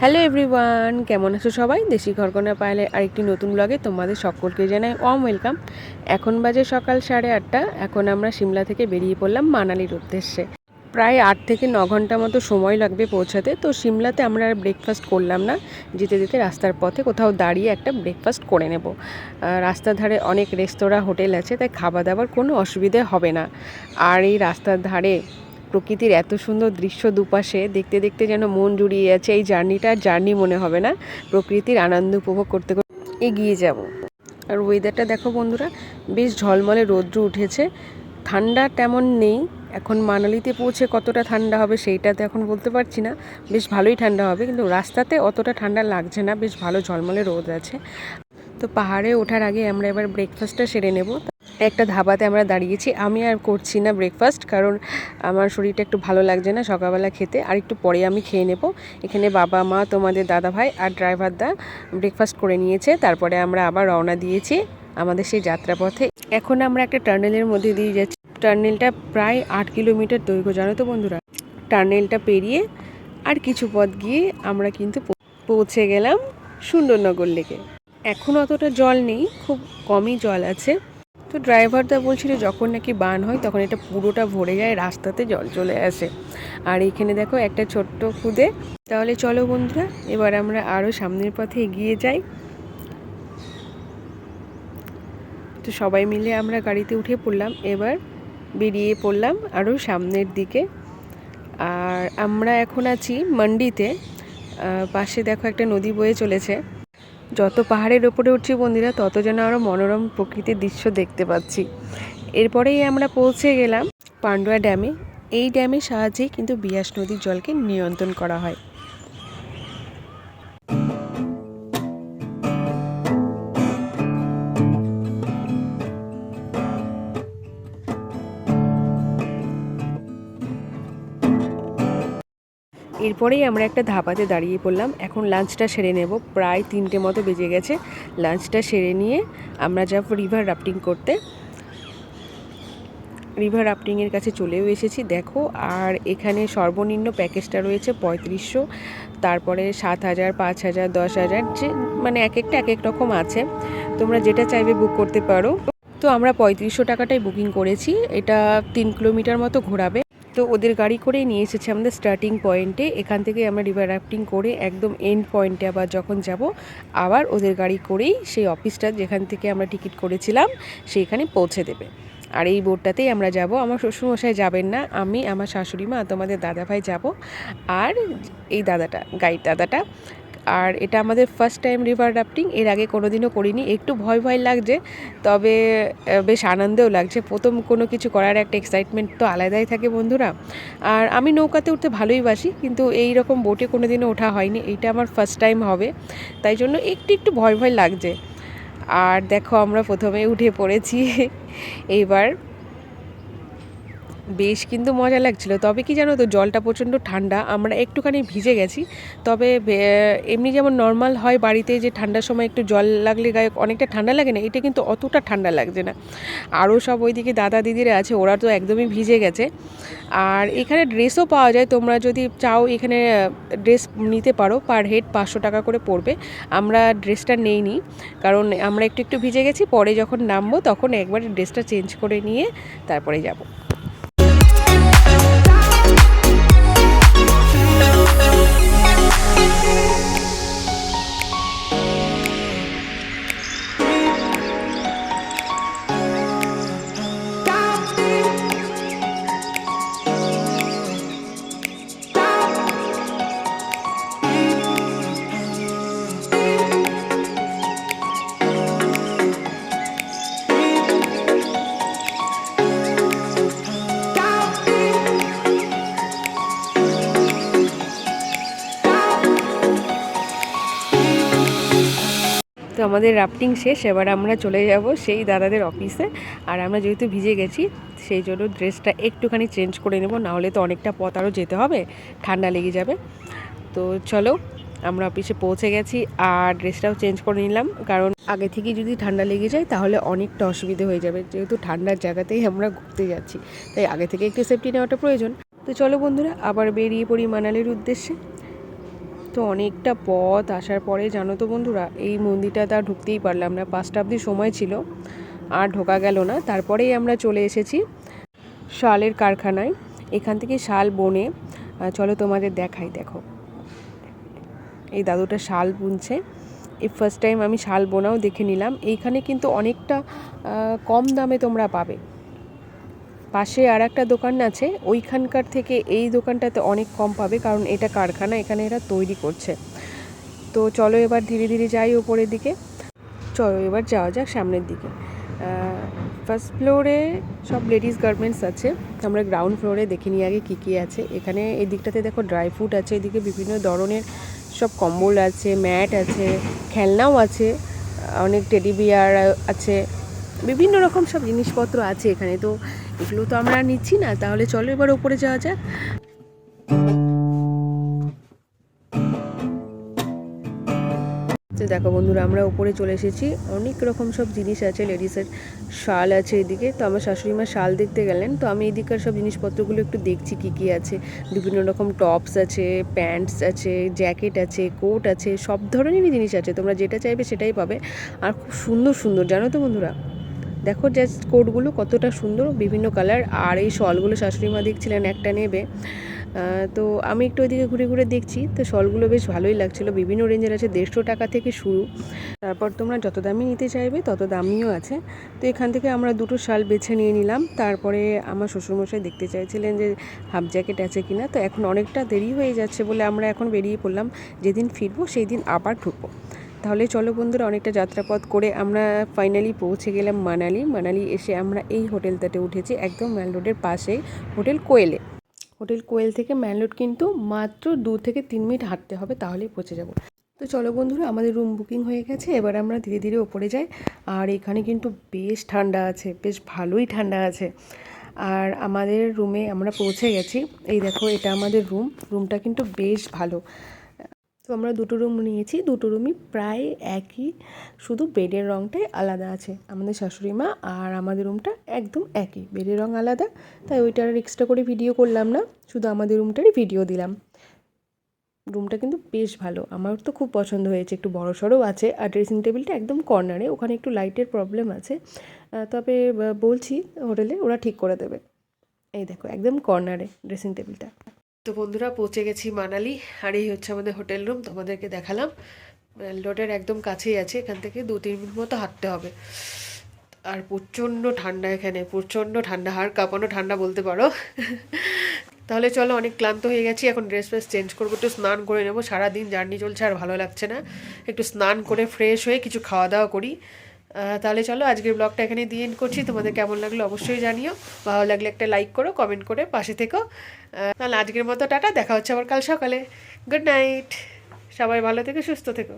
Hello everyone কেমন আছো সবাই? দেশি ঘরকোনা পাইলে আরেকটি নতুন ব্লগে তোমাদের সকলকে জানাই ওয়াম ওয়েলকাম এখন বাজে সকাল সাড়ে আটটা, এখন আমরা সিমলা থেকে বেরিয়ে পড়লাম মানালির উদ্দেশ্যে। প্রায় আট থেকে ন ঘণ্টা মতো সময় লাগবে পৌঁছাতে, তো সিমলাতে আমরা আর ব্রেকফাস্ট করলাম না। যেতে যেতে রাস্তার পথে কোথাও দাঁড়িয়ে একটা ব্রেকফাস্ট করে নেব। রাস্তার ধারে অনেক রেস্তোরাঁ, হোটেল আছে, তাই খাওয়া দাওয়ার কোনো অসুবিধে হবে না। আর এই রাস্তার ধারে প্রকৃতির এত সুন্দর দৃশ্য দুপাশে দেখতে দেখতে যেন মন জুড়িয়ে যাচ্ছে এই জার্নিটা জার্নি মনে হবে না। প্রকৃতির আনন্দ উপভোগ করতে করতে এগিয়ে যাব। আর ওয়েদারটা দেখো বন্ধুরা, বেশ ঝলমলে রৌদ্র উঠেছে। ঠান্ডা তেমন নেই, এখন মানালিতে পৌঁছে কতটা ঠান্ডা হবে সেইটা তো এখন বলতে পারছি না। বেশ ভালোই ঠান্ডা হবে, কিন্তু রাস্তাতে অতটা ঠান্ডা লাগছে না, বেশ ভালো ঝলমলে রোদ আছে। তো পাহাড়ে ওঠার আগে আমরা এবার ব্রেকফাস্টটা সেরে নেব। একটা ধাবাতে আমরা দাঁড়িয়েছি। আমি আর করছি না ব্রেকফাস্ট কারণ আমার শরীরটা একটু ভালো লাগছে না সকালবেলা খেতে। আর একটু পরে আমি খেয়ে নেব। এখানে বাবা, মা, তোমাদের দাদা ভাই আর ড্রাইভার দা ব্রেকফাস্ট করে নিয়েছে। তারপরে আমরা আবার রওনা দিয়েছি আমাদের সেই যাত্রাপথে। এখন আমরা একটা টার্নেলের মধ্যে দিয়ে যাচ্ছি। টার্নেলটা প্রায় আট কিলোমিটার দৈর্ঘ্য, জানো তো বন্ধুরা? টার্নেলটা পেরিয়ে আর কিছু পথ গিয়ে আমরা কিন্তু পৌঁছে গেলাম সুন্দরনগর লেকে। এখন অতটা জল নেই, খুব কমই জল আছে। তো ড্রাইভারদা বলছিল যখন নাকি বান হয়, তখন এটা পুরোটা ভরে যায়, রাস্তাতে জল চলে আসে। আর এখানে দেখো একটা ছোট্ট খুদে। তাহলে চলো বন্ধুরা, এবার আমরা আরও সামনের পথে এগিয়ে যাই। তো সবাই মিলে আমরা গাড়িতে উঠে পড়লাম, এবার বেরিয়ে পড়লাম আরও সামনের দিকে। আর আমরা এখন আছি মান্ডিতে। পাশে দেখো একটা নদী বয়ে চলেছে। যত পাহাড়ের ওপরে উঠছি বন্ধুরা, তত যেন আরও মনোরম প্রকৃতির দৃশ্য দেখতে পাচ্ছি। এরপরেই আমরা পৌঁছে গেলাম পান্ডুয়া ড্যামে। এই ড্যামের সাহায্যেই কিন্তু বিয়াস নদীর জলকে নিয়ন্ত্রণ করা হয়। এরপরেই আমরা একটা ধাবাতে দাঁড়িয়ে পড়লাম। এখন লাঞ্চটা সেরে নেব। প্রায় তিনটে মতো বেজে গেছে। লাঞ্চটা সেরে নিয়ে আমরা যাব রিভার রাফটিং করতে। রিভার রাফটিংয়ের কাছে চলেও এসেছি। দেখো, আর এখানে সর্বনিম্ন প্যাকেজটা রয়েছে পঁয়ত্রিশশো। তারপরে সাত হাজার, পাঁচ হাজার, দশ হাজার, যে মানে এক একটা, এক এক রকম আছে। তোমরা যেটা চাইবে বুক করতে পারো। তো আমরা পঁয়ত্রিশশো টাকাটাই বুকিং করেছি। এটা তিন কিলোমিটার মতো ঘোরাবে। তো ওদের গাড়ি করেই নিয়ে এসেছে আমাদের স্টার্টিং পয়েন্টে এখান থেকে আমরা রিভার রাফটিং করে একদম এন্ড পয়েন্টে আবার যখন যাব, আবার ওদের গাড়ি করেই সেই অফিসটা যেখান থেকে আমরা টিকিট করেছিলাম, সেইখানে পৌঁছে দেবে। আর এই বোটটাতেই আমরা যাব। আমার শ্বশুরমশাই যাবেন না, আমি, আমার শাশুড়ি মা তোমাদের দাদাভাই যাব। আর এই দাদাটা, গাইড দাদাটা আর এটা আমাদের ফার্স্ট টাইম রিভার রাফটিং এর আগে কোনো দিনও করিনি। একটু ভয় ভয় লাগছে, তবে বেশ আনন্দেও লাগছে। প্রথম কোনো কিছু করার একটা এক্সাইটমেন্ট তো আলাদাই থাকে বন্ধুরা। আর আমি নৌকাতে উঠতে ভালোই বাসি, কিন্তু এই রকম বোটে কোনো দিনও ওঠা হয়নি। এইটা আমার ফার্স্ট টাইম হবে, তাই জন্য একটু একটু ভয় ভয় লাগছে। আর দেখো আমরা প্রথমে উঠে পড়েছি এইবার বেশ কিন্তু মজা লাগছিল। তবে কি জানো তো, জলটা প্রচণ্ড ঠান্ডা, আমরা একটুখানি ভিজে গেছি। তবে এমনি যেমন নর্মাল হয় বাড়িতে যে ঠান্ডার সময় একটু জল লাগলে গায়ে অনেকটা ঠান্ডা লাগে না, এটা কিন্তু অতটা ঠান্ডা লাগছে না। আরও সব ওইদিকে দাদা দিদিরা আছে, ওরা তো একদমই ভিজে গেছে। আর এখানে ড্রেসও পাওয়া যায়, তোমরা যদি চাও এখানে ড্রেস নিতে পারো পার হেড পাঁচশো টাকা করে পড়বে। আমরা ড্রেসটা নেইনি, কারণ আমরা একটু একটু ভিজে গেছি, পরে যখন নামবো তখন একবার ড্রেসটা চেঞ্জ করে নিয়ে তারপরে যাব। আমাদের রাফটিং শেষ, এবার আমরা চলে যাব সেই দাদাদের অফিসে। আর আমরা যেহেতু ভিজে গেছি, সেই জন্য ড্রেসটা একটুখানি চেঞ্জ করে নেব, নাহলে তো অনেকটা পথ আরও যেতে হবে, ঠান্ডা লেগে যাবে। তো চলো, আমরা অফিসে পৌঁছে গেছি, আর ড্রেসটাও চেঞ্জ করে নিলাম, কারণ আগে থেকে যদি ঠান্ডা লেগে যায়, তাহলে অনেকটা অসুবিধে হয়ে যাবে, যেহেতু ঠান্ডার জায়গাতেই আমরা ঘুরতে যাচ্ছি। তাই আগে থেকে একটু সেফটি নেওয়াটা প্রয়োজন। তো চলো বন্ধুরা, আবার বেরিয়ে পড়ি মানালির উদ্দেশ্যে। তো অনেকটা পথ আসার পরে, জানো তো বন্ধুরা, এই মন্দিরটাতে আর ঢুকতেই পারলাম না। পাঁচটা অবধি সময় ছিল, আর ঢোকা গেল না। তারপরেই আমরা চলে এসেছি শালের কারখানায়। এখান থেকে শাল বনে। চলো তোমাদের দেখাই, দেখো। এই দাদুটা শাল বুনছে। এই ফার্স্ট টাইম আমি শাল বোনাও দেখে নিলাম। এইখানে কিন্তু অনেকটা কম দামে তোমরা পাবে। পাশে আর একটা দোকান আছে, ওইখানকার থেকে এই দোকানটাতে অনেক কম পাবে, কারণ এটা কারখানা, এখানে এরা তৈরি করছে। তো চলো এবার ধীরে ধীরে যাই ওপরের দিকে। চলো এবার যাওয়া যাক সামনের দিকে। ফার্স্ট ফ্লোরে সব লেডিস গার্মেন্টস আছে। আমরা গ্রাউন্ড ফ্লোরে দেখে নিই আগে কী কী আছে। এখানে এই দিকটাতে দেখো ড্রাই ফ্রুট আছে, এদিকে বিভিন্ন ধরনের সব কম্বল আছে, ম্যাট আছে, খেলনাও আছে, অনেক টেডি বিয়ার আছে, বিভিন্ন রকম সব জিনিসপত্র আছে এখানে। তো এগুলো তো আমরা নিচ্ছি না, তাহলে চলো এবার ওপরে যাওয়া যাক। দেখো বন্ধুরা, আমরা উপরে চলে এসেছি। অনেক রকম সব জিনিস আছে, লেডিসের শাল আছে এদিকে। তো আমার শাশুড়ি মা শাল দেখতে গেলেন, তো আমি এদিককার সব জিনিসপত্রগুলো একটু দেখছি কি কি আছে। বিভিন্ন রকম টপস আছে, প্যান্টস আছে, জ্যাকেট আছে, কোট আছে, সব ধরনেরই জিনিস আছে। তোমরা যেটা চাইবে সেটাই পাবে। আর খুব সুন্দর সুন্দর, জানো তো বন্ধুরা? দেখো জাস্ট কোটগুলো কতটা সুন্দর, বিভিন্ন কালার আর এই শলগুলো শাশুড়ি মা দেখছিলেন একটা নেবে। তো আমি একটু ওইদিকে ঘুরে ঘুরে দেখছি, তো শলগুলো বেশ ভালোই লাগছিল, বিভিন্ন রেঞ্জের আছে, দেড়শো টাকা থেকে শুরু। তারপর তোমরা যত দামি নিতে চাইবে, তত দামিও আছে। তো এখান থেকে আমরা দুটো শাল বেছে নিয়ে নিলাম, তারপরে আমার শ্বশুরমশাই দেখতে চাইছিলেন যে হাফ জ্যাকেট আছে কিনা। তো এখন অনেকটা দেরি হয়ে যাচ্ছে বলে আমরা এখন বেরিয়ে পড়লাম, যেদিন ফিরবো সেই দিন আবার ঢুকবো। তাহলে চলো বন্ধুরা অনেকটা যাত্রাপথ করে আমরা ফাইনালি পৌঁছে গেলাম মানালি। মানালি এসে আমরা এই হোটেলটাতে উঠেছি, একদম ম্যাল রোডের পাশেই, হোটেল কোয়েলে। হোটেল কোয়েল থেকে ম্যান রোড কিন্তু মাত্র দু থেকে তিন মিনিট হাঁটতে হবে, তাহলেই পৌঁছে যাব। তো চলো বন্ধুরা, আমাদের রুম বুকিং হয়ে গেছে, এবার আমরা ধীরে ধীরে ওপরে যাই। আর এখানে কিন্তু বেশ ঠান্ডা আছে, বেশ ভালোই ঠান্ডা আছে। আর আমাদের রুমে আমরা পৌঁছে গেছি। এই দেখো, এটা আমাদের রুম রুমটা কিন্তু বেশ ভালো। তো আমরা দুটো রুম নিয়েছি, দুটো রুমই প্রায় একই, শুধু বেডের রঙটাই আলাদা আছে, আমাদের শাশুড়ি মা আর আমাদের রুমটা একদম একই বেডের রঙ আলাদা, তাই ওইটার আর এক্সট্রা করে ভিডিও করলাম না, শুধু আমাদের রুমটারই ভিডিও দিলাম। রুমটা কিন্তু বেশ ভালো, আমার তো খুব পছন্দ হয়েছে, একটু বড় সড়ও আছে আর ড্রেসিং টেবিলটা একদম কর্নারে ওখানে একটু লাইটের প্রবলেম আছে তবে বলছি হোটেলে ওরা ঠিক করে দেবে। এই দেখো, একদম কর্নারে ড্রেসিং টেবিলটা তো বন্ধুরা পৌঁছে গেছি মানালি, আর এই হচ্ছে আমাদের হোটেল রুম, তোমাদেরকে দেখালাম। রোডের একদম কাছেই আছে, এখান থেকে দু তিন মিনিট মতো হাঁটতে হবে। আর প্রচণ্ড ঠান্ডা এখানে, প্রচণ্ড ঠান্ডা, হাড় কাঁপানো ঠান্ডা বলতে পারো। তাহলে চলো, অনেক ক্লান্ত হয়ে গেছি, এখন ড্রেস ফ্রেস চেঞ্জ করব, একটু স্নান করে নেব। সারাদিন জার্নি চলছে, আর ভালো লাগছে না। একটু স্নান করে ফ্রেশ হয়ে কিছু খাওয়া দাওয়া করি। তাহলে চলো আজকের ব্লগটা এখানে দিয়ে এন্ড করছি। তোমাদের কেমন লাগল অবশ্যই জানিও। ভালো লাগলে একটা লাইক করো কমেন্ট করে পাশে থেকো। তাহলে আজকের মতো টাটা, দেখা হচ্ছে আবার কাল সকালে। গুড নাইট সবাই ভালো থেকো, সুস্থ থেকো।